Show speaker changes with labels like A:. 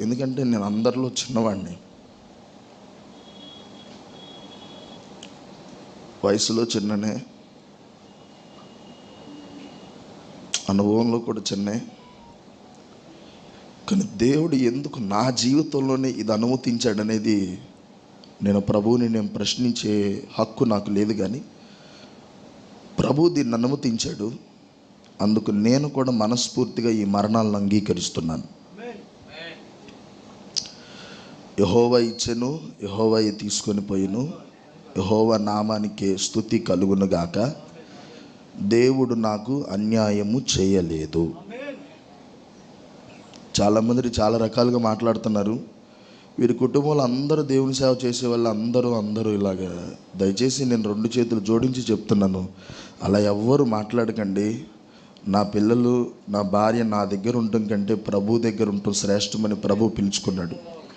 A: ఎందుకంటే నేను అందరిలో చిన్నవాడిని. వయసులో చిన్ననే. అనుభవంలో కూడా చిన్నే. కానీ దేవుడు ఎందుకు నా జీవితంలోనే ఇది అనుమతించాడనేది నేను ప్రభువుని నేను ప్రశ్నించే హక్కు నాకు లేదు కానీ ప్రభు దీన్ని అనుమతించాడు. అందుకు నేను కూడా మనస్ఫూర్తిగా ఈ మరణాలను అంగీకరిస్తున్నాను. యహోవ ఇచ్చెను యహోవా తీసుకొని పోయిను. యహోవ నామానికి స్థుతి కలుగునుగాక దేవుడు నాకు అన్యాయము చేయలేదు. చాలామంది చాలా రకాలుగా మాట్లాడుతున్నారు. వీరి కుటుంబంలో అందరూ దేవుని సేవ చేసే వాళ్ళు అందరూ అందరూ ఇలాగ. దయచేసి నేను రెండు చేతులు జోడించి చెప్తున్నాను. అలా ఎవ్వరు మాట్లాడకండి. నా పిల్లలు నా భార్య నా దగ్గర ఉండటం కంటే ప్రభు దగ్గర ఉండటం శ్రేష్టమని ప్రభు పిలుచుకున్నాడు.